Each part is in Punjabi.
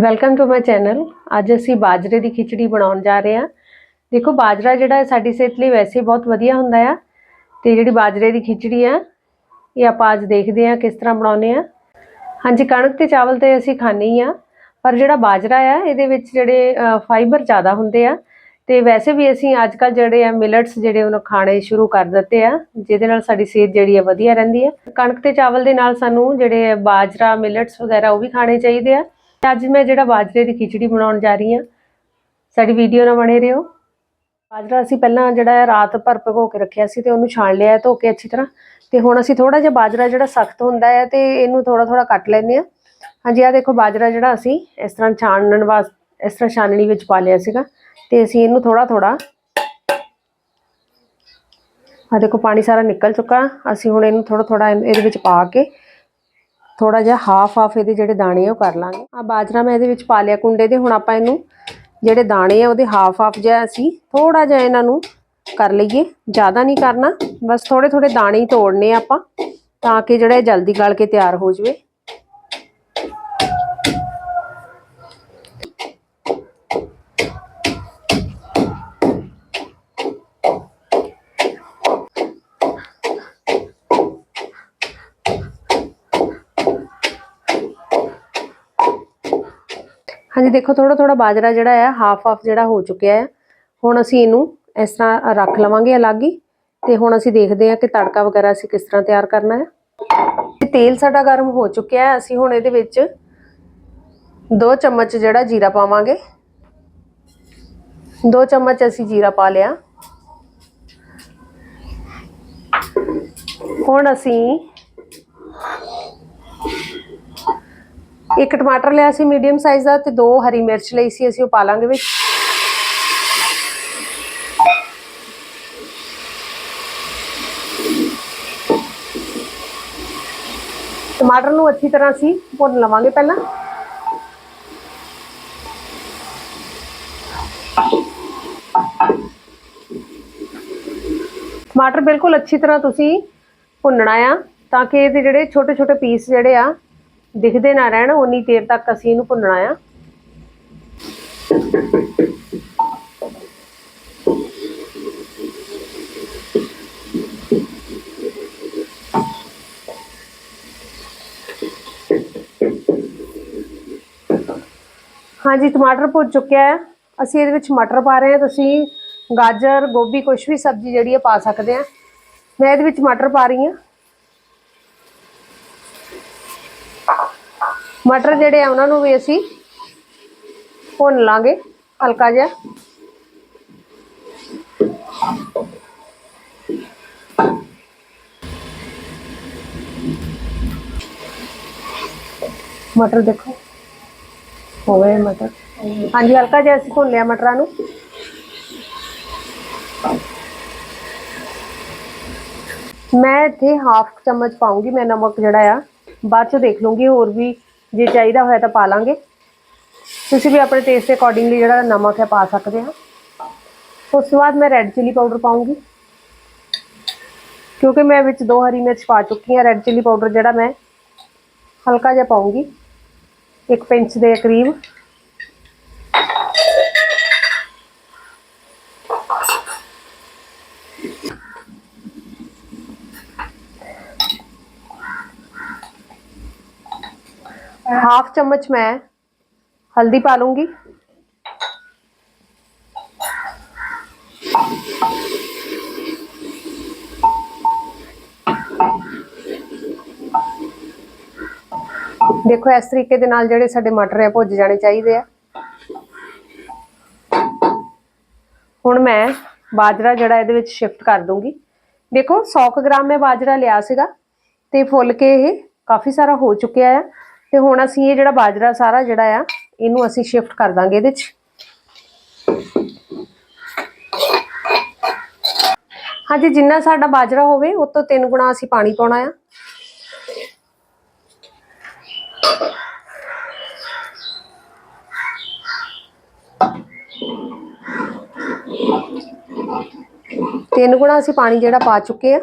ਵੈਲਕਮ ਟੂ ਮਾਈ ਚੈਨਲ ਅੱਜ ਅਸੀਂ ਬਾਜਰੇ ਦੀ ਖਿਚੜੀ ਬਣਾਉਣ ਜਾ ਰਹੇ ਹਾਂ। ਦੇਖੋ, ਬਾਜਰਾ ਜਿਹੜਾ ਹੈ, ਸਾਡੀ ਸਿਹਤ ਲਈ ਵੈਸੇ ਬਹੁਤ ਵਧੀਆ ਹੁੰਦਾ ਆ। ਤੇ ਜਿਹੜੀ ਬਾਜਰੇ ਦੀ ਖਿਚੜੀ ਆ, ਇਹ ਆਪਾਂ ਅੱਜ ਦੇਖਦੇ ਹਾਂ, ਕਿਸ ਤਰ੍ਹਾਂ ਬਣਾਉਨੇ ਆ ਹਾਂਜੀ, ਕਣਕ ਤੇ ਚਾਵਲ ਤੇ ਅਸੀਂ ਖਾਂਦੇ ਹੀ ਆ ਪਰ ਜਿਹੜਾ ਬਾਜਰਾ ਆ, ਇਹਦੇ ਵਿੱਚ ਜਿਹੜੇ ਫਾਈਬਰ ਜ਼ਿਆਦਾ ਹੁੰਦੇ ਆ। ਤੇ ਵੈਸੇ ਵੀ ਅਸੀਂ ਅੱਜ ਕੱਲ ਜਿਹੜੇ ਆ ਮਿਲਟਸ ਜਿਹੜੇ ਉਹਨਾਂ ਖਾਣੇ ਸ਼ੁਰੂ ਕਰ ਦਿੱਤੇ ਆ, ਜਿਹਦੇ ਨਾਲ ਸਾਡੀ ਸਿਹਤ ਜਿਹੜੀ ਆ, ਵਧੀਆ ਰਹਿੰਦੀ ਆ। ਕਣਕ ਤੇ ਚਾਵਲ ਦੇ ਨਾਲ ਸਾਨੂੰ ਜਿਹੜੇ ਬਾਜਰਾ ਮਿਲਟਸ ਵਗੈਰਾ, ਉਹ ਵੀ ਖਾਣੇ ਚਾਹੀਦੇ ਆ। ਤੇ ਅੱਜ ਮੈਂ ਜਿਹੜਾ ਬਾਜਰੇ ਦੀ ਖਿਚੜੀ ਬਣਾਉਣ ਜਾ ਰਹੀ ਹਾਂ, ਸਾਡੀ ਵੀਡੀਓ ਨਾਲ ਬਣੇ ਰਹੋ। ਬਾਜਰਾ ਅਸੀਂ ਪਹਿਲਾਂ ਜਿਹੜਾ ਰਾਤ ਭਰ ਭਗੋ ਕੇ ਰੱਖਿਆ ਸੀ ਤੇ ਉਹਨੂੰ ਛਾਣ ਲਿਆ, ਧੋ ਕੇ ਅੱਛੀ ਤਰ੍ਹਾਂ। ਤੇ ਹੁਣ ਅਸੀਂ ਥੋੜਾ ਜਿਹਾ ਬਾਜਰਾ ਜਿਹੜਾ ਸਖਤ ਹੁੰਦਾ ਹੈ ਤੇ ਇਹਨੂੰ ਥੋੜਾ ਥੋੜਾ ਕੱਟ ਲੈਂਦੇ ਆ ਹਾਂਜੀ ਆ ਦੇਖੋ ਬਾਜਰਾ ਜਿਹੜਾ ਅਸੀਂ ਇਸ ਤਰ੍ਹਾਂ ਛਾਣਨ ਵਾਸਤੇ ਇਸ ਤਰ੍ਹਾਂ ਛਾਨਣੀ ਵਿੱਚ ਪਾ ਲਿਆ ਸੀਗਾ। ਤੇ ਅਸੀਂ ਇਹਨੂੰ ਥੋੜਾ ਥੋੜਾ ਆ ਦੇਖੋ ਪਾਣੀ ਸਾਰਾ ਨਿਕਲ ਚੁੱਕਾ। ਅਸੀਂ ਹੁਣ ਇਹਨੂੰ ਥੋੜਾ ਥੋੜਾ ਇਹਦੇ ਵਿੱਚ ਪਾ ਕੇ ਥੋੜਾ ਜਿਹਾ ਹਾਫ ਹਾਫ ਇਹਦੇ ਜਿਹੜੇ ਦਾਣੇ ਆ ਉਹ ਕਰ ਲਾਂਗੇ। ਆ ਬਾਜਰਾ ਮੈਂ ਇਹਦੇ ਵਿੱਚ ਪਾ ਲਿਆ ਕੁੰਡੇ ਦੇ, ਹੁਣ ਆਪਾਂ ਇਹਨੂੰ ਜਿਹੜੇ ਦਾਣੇ ਆ ਉਹਦੇ ਹਾਫ ਹਾਫ ਜਿਹਾ ਅਸੀਂ ਥੋੜਾ ਜਿਹਾ ਇਹਨਾਂ ਨੂੰ ਕਰ ਲਈਏ। ਜ਼ਿਆਦਾ ਨਹੀਂ ਕਰਨਾ, ਬਸ ਥੋੜੇ ਥੋੜੇ ਦਾਣੇ ਹੀ ਤੋੜਨੇ ਆਪਾਂ, ਤਾਂ ਕਿ ਜਿਹੜਾ ਜਲਦੀ ਗਲ ਕੇ ਤਿਆਰ ਹੋ ਜਾਵੇ। ਹਾਂਜੀ, ਦੇਖੋ ਥੋੜਾ ਥੋੜਾ ਬਾਜਰਾ ਜਿਹੜਾ ਆ ਹਾਫ ਹਾਫ ਜਿਹੜਾ ਹੋ ਚੁੱਕਿਆ ਹੈ ਹੁਣ ਅਸੀਂ ਇਹਨੂੰ ਇਸ ਤਰ੍ਹਾਂ ਰੱਖ ਲਵਾਂਗੇ ਅਲੱਗ ਹੀ ਤੇ ਹੁਣ ਅਸੀਂ ਦੇਖਦੇ ਹਾਂ ਕਿ ਤੜਕਾ ਵਗੈਰਾ ਅਸੀਂ ਕਿਸ ਤਰ੍ਹਾਂ ਤਿਆਰ ਕਰਨਾ ਹੈ। ਤੇ ਤੇਲ ਸਾਡਾ ਗਰਮ ਹੋ ਚੁੱਕਿਆ ਹੈ, ਅਸੀਂ ਹੁਣ ਇਹਦੇ ਵਿੱਚ 2 ਚਮਚ ਜਿਹੜਾ ਜੀਰਾ ਪਾਵਾਂਗੇ। 2 ਚਮਚ ਅਸੀਂ ਜੀਰਾ ਪਾ ਲਿਆ। ਹੁਣ ਅਸੀਂ ਇੱਕ ਟਮਾਟਰ ਲਿਆ ਸੀ ਮੀਡੀਅਮ ਸਾਈਜ਼ ਦਾ ਤੇ ਦੋ ਹਰੀ ਮਿਰਚ ਲਈ ਸੀ ਅਸੀਂ ਉਹ ਪਾ ਲਾਂਗੇ ਵਿੱਚ। ਟਮਾਟਰ ਨੂੰ ਅੱਛੀ ਤਰ੍ਹਾਂ ਅਸੀਂ ਭੁੰਨ ਲਵਾਂਗੇ ਪਹਿਲਾਂ। ਟਮਾਟਰ ਬਿਲਕੁਲ ਅੱਛੀ ਤਰ੍ਹਾਂ ਤੁਸੀਂ ਭੁੰਨਣਾ ਆ ਤਾਂ ਕਿ ਇਹਦੇ ਜਿਹੜੇ ਛੋਟੇ ਛੋਟੇ ਪੀਸ ਜਿਹੜੇ ਆ ਦਿਖਦੇ ਨਾ ਰਹਿਣ ਉਨੀ ਦੇਰ ਤੱਕ ਅਸੀਂ ਇਹਨੂੰ ਭੁੰਨਣਾ ਆ। ਹਾਂਜੀ, ਟਮਾਟਰ ਭੁੱਜ ਚੁੱਕਿਆ ਹੈ ਅਸੀਂ ਇਹਦੇ ਵਿੱਚ ਮਟਰ ਪਾ ਰਹੇ ਹਾਂ ਤੁਸੀਂ ਗਾਜਰ, ਗੋਭੀ ਕੁਝ ਵੀ ਸਬਜ਼ੀ ਜਿਹੜੀ ਹੈ ਪਾ ਸਕਦੇ ਆ। ਮੈਂ ਇਹਦੇ ਵਿੱਚ ਮਟਰ ਪਾ ਰਹੀ ਹਾਂ ਮਟਰ ਜਿਹੜੇ ਆ ਉਹਨਾਂ ਨੂੰ ਵੀ ਅਸੀਂ ਭੁੰਨ ਲਾਂਗੇ, ਹਲਕਾ ਜਿਹਾ। ਮਟਰ ਦੇਖੋ ਹੋ ਗਏ ਮਟਰ। ਹਾਂਜੀ, ਹਲਕਾ ਜਿਹਾ ਅਸੀਂ ਭੁੰਨ ਲਿਆ ਮਟਰਾਂ ਨੂੰ। ਮੈਂ ਇੱਥੇ ਹਾਫ ਚਮਚ ਪਾਉਂਗੀ, ਮੈਂ ਨਮਕ ਜਿਹੜਾ ਆ, ਬਾਅਦ ਚ ਦੇਖ ਲੂੰਗੀ ਹੋਰ ਵੀ ਜੇ ਚਾਹੀਦਾ ਹੋਇਆ ਤਾਂ ਪਾ ਲਾਂਗੇ। ਤੁਸੀਂ ਵੀ ਆਪਣੇ ਟੇਸਟ ਦੇ ਅਕੋਰਡਿੰਗਲੀ ਜਿਹੜਾ ਨਮਕ ਹੈ ਪਾ ਸਕਦੇ ਹਾਂ। ਉਸ ਤੋਂ ਬਾਅਦ ਮੈਂ ਰੈੱਡ ਚਿੱਲੀ ਪਾਊਡਰ ਪਾਉਂਗੀ। ਕਿਉਂਕਿ ਮੈਂ ਵਿੱਚ ਦੋ ਹਰੀ ਮਿਰਚ ਪਾ ਚੁੱਕੀ ਹਾਂ। ਰੈੱਡ ਚਿੱਲੀ ਪਾਊਡਰ ਜਿਹੜਾ ਮੈਂ ਹਲਕਾ ਜਿਹਾ ਪਾਉਂਗੀ। ਇੱਕ ਪਿੰਚ ਦੇ ਕਰੀਬ। हाफ चम्मच मैं हल्दी पा लूंगी ਦੇਖੋ ਇਸ ਤਰੀਕੇ ਦੇ ਨਾਲ ਜਿਹੜੇ ਸਾਡੇ ਮਟਰ ਆ ਭੁੱਜ ਜਾਣੇ ਚਾਹੀਦੇ ਆ ਹੁਣ ਮੈਂ ਬਾਜਰਾ ਜਿਹੜਾ ਇਹਦੇ ਵਿੱਚ ਸ਼ਿਫਟ ਕਰ ਦੂੰਗੀ ਦੇਖੋ 100 ਗ੍ਰਾਮ ਮੈਂ ਬਾਜਰਾ ਲਿਆ ਸੀਗਾ ਤੇ ਫੁੱਲ ਕੇ ਇਹ ਕਾਫੀ ਸਾਰਾ ਹੋ ਚੁੱਕਿਆ ਆ ਤੇ ਹੁਣ ਅਸੀਂ ਇਹ ਜਿਹੜਾ ਬਾਜਰਾ ਸਾਰਾ ਜਿਹੜਾ ਆ, ਇਹਨੂੰ ਅਸੀਂ ਸ਼ਿਫਟ ਕਰ ਦਾਂਗੇ ਇਹਦੇ 'ਚ। ਹਾਂਜੀ, ਜਿੰਨਾ ਸਾਡਾ ਬਾਜਰਾ ਹੋਵੇ ਉਸ ਤੋਂ ਤਿੰਨ ਗੁਣਾ ਅਸੀਂ ਪਾਣੀ ਪਾਉਣਾ ਆ। ਤਿੰਨ ਗੁਣਾ ਅਸੀਂ ਪਾਣੀ ਜਿਹੜਾ ਪਾ ਚੁੱਕੇ ਆ।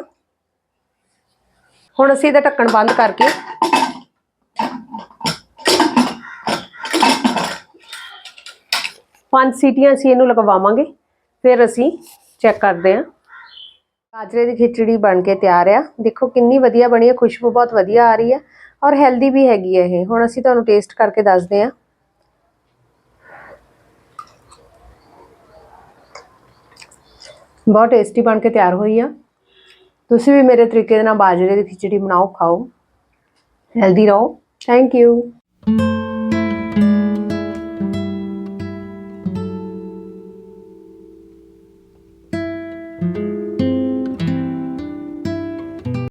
ਹੁਣ ਅਸੀਂ ਇਹਦਾ ਢੱਕਣ ਬੰਦ ਕਰਕੇ ਪੰਜ ਸੀਟੀਆਂ ਅਸੀਂ ਇਹਨੂੰ ਲਗਵਾਵਾਂਗੇ, ਫਿਰ ਅਸੀਂ ਚੈੱਕ ਕਰਦੇ ਹਾਂ। ਬਾਜਰੇ ਦੀ ਖਿਚੜੀ ਬਣ ਕੇ ਤਿਆਰ ਆ। ਦੇਖੋ ਕਿੰਨੀ ਵਧੀਆ ਬਣੀ ਹੈ ਖੁਸ਼ਬੂ ਬਹੁਤ ਵਧੀਆ ਆ ਰਹੀ ਹੈ ਔਰ ਹੈਲਦੀ ਵੀ ਹੈਗੀ ਹੈ ਇਹ। ਹੁਣ ਅਸੀਂ ਤੁਹਾਨੂੰ ਟੇਸਟ ਕਰਕੇ ਦੱਸਦੇ ਹਾਂ। ਬਹੁਤ ਟੇਸਟੀ ਬਣ ਕੇ ਤਿਆਰ ਹੋਈ ਆ। ਤੁਸੀਂ ਵੀ ਮੇਰੇ ਤਰੀਕੇ ਦੇ ਨਾਲ ਬਾਜਰੇ ਦੀ ਖਿਚੜੀ ਬਣਾਓ, ਖਾਓ। ਹੈਲਦੀ ਰਹੋ। Thank you